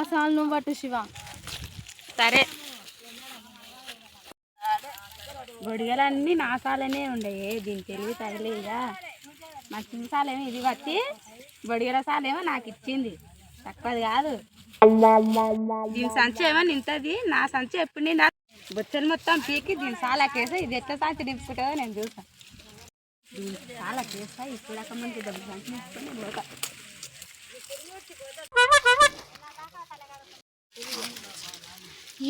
అసలు నువ్వు పట్టు శివ. సరే. గొడిగలన్నీ నా సాలనే ఉండయి దీని తెలివి తగిలేదా? మా చిన్న సాలేమో ఇది పట్టి బొడిగల సాలేమో నాకు ఇచ్చింది. తక్కువది కాదు. దీని సంచి ఏమో నింతది నా సంచి ఎప్పుడు నిండా? బొచ్చలు మొత్తం పీకి దీని సాలకేసి ఇది ఎట్లా సంచి నింపుకుంటుందో నేను చూసాను దీని సాలకేస్తా ఇప్పుడు మంచి డబ్బు సంచి నింపుకొని పోతా.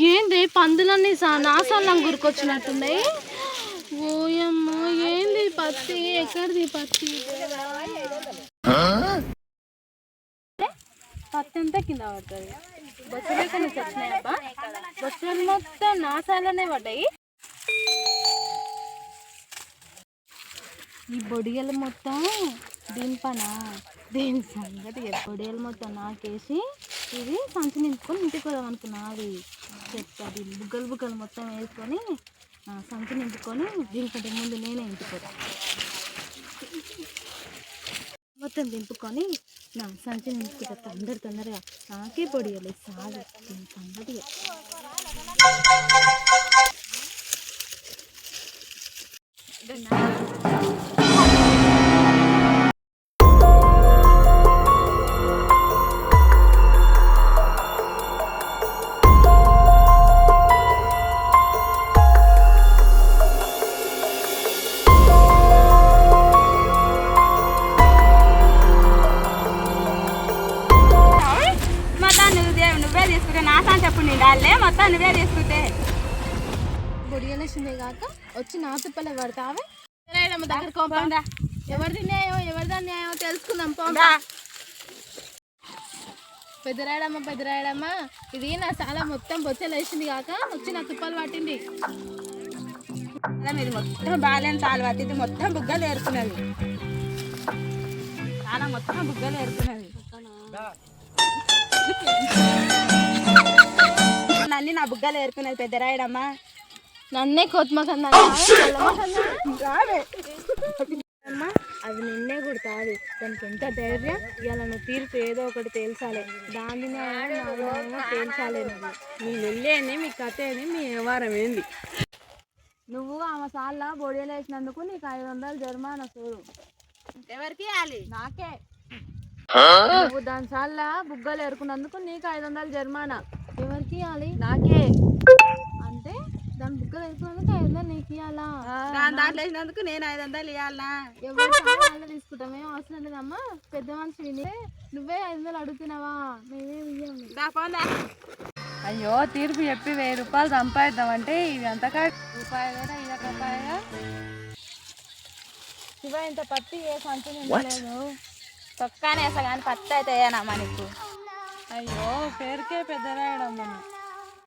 ఏంది పందులన్నీ సా నాసాలం గురికొచ్చినట్టున్నాయి ఓయమ్మ ఏంది పత్తి? ఎక్కడిది పత్తి? పత్తి అంతా కింద పడుతుంది బొచ్చలు ఎక్కడి నుంచి వచ్చినాయబ్బా బొచ్చలు మొత్తం నాసాలనే పడ్డాయి. ఈ బొడిగలు మొత్తం దీని పన దీని సంగతి. బొడిగలు మొత్తం నాకేసి ఇది సంచి నింపుకొని ఇంటికి పోదాం అనుకున్నా అది చెప్తాది బుగ్గలు బుగ్గలు మొత్తం వేసుకొని సంచి నింపుకొని దీనికంటే ముందు నేనే ఇంటికి పోతా. మొత్తం దింపుకొని నా సంచి నింపుకుంటా తొందర తొందరగా నాకే పొడియాలి సాగు దీని సంగతి. తీసుకుంటే నా సంచి ఎప్పుడు నిండాలే మొత్తం నువ్వే తీసుకుంటే. బొడియలేసిందే కాక వచ్చి నా తుప్పలే పడతావే? దగ్గర కోపండా ఎవరిది న్యాయం ఎవరిదా న్యాయం తెలుసుకుందాం పోందా పెద్దరాయడమ్మ పెద్దరాయడమ్మ ఇది నా చాలా మొత్తం బొచ్చలు వేసింది కాక వచ్చి నా తుప్పలు పట్టింది. అలా మీరు మొత్తం బాగాలేని తాలు పట్టింది. మొత్తం బుగ్గలు ఏరుకున్నది చాలా మొత్తం బుగ్గలు ఏరుకున్నది నా బుగ్గలు ఏరుకున్నది పెద్ద రాయడమ్మా. నన్నే కొత్మకన్నా అమ్మ అది నిన్నే కుడతాది దానికి ఎంత ధైర్యం? ఇవాళ నువ్వు తీర్పు ఏదో ఒకటి తేల్చాలి. దాని న్యాయం నా న్యాయమో తేల్చాలి నువ్వు. మీ వెళ్ళేని మీ కథ ఏంది మీ వ్యవహారం ఏంది? నువ్వు ఆమె సార్ల బొడియలు వేసినందుకు నీకు ఐదు వందలు జరిమానా చూడు ఎవరికి ఇవ్వాలి? నాకే. నువ్వు దాని సార్ల బుగ్గలు ఎరుకున్నందుకు నీకు ఐదు వందలు జరిమానా. ఎవరికి ఇవ్వాలి? నాకే. అంటే దాని బుగ్గలు ఎరుకున్నందుకు ఐదు వందలు నీకు ఇవ్వాలా దాని దాంట్లో వేసినందుకు నేను ఐదు వందలు ఇవ్వాలనా ఎవరు తీసుకుంటాం. ఏం అవసరం లేదమ్మా పెద్ద మనిషి విని నువ్వే ఐదు వందలు అడుగుతున్నావా? మేమేం ఇయ్యము అయ్యో తీర్పు చెప్పి వెయ్యి రూపాయలు సంపాదిద్దామంటే ఇవి అంతకా రూపాయి కూడా ఇదొక రూపాయగా శివ ఇంత పత్తి ఏ సంచి నిండలేదు తొక్కనే వేస్తా కానీ పత్తి అయితే వేయనమ్మా నీకు? అయ్యో పేరుకే పెద్ద రాయడం మనం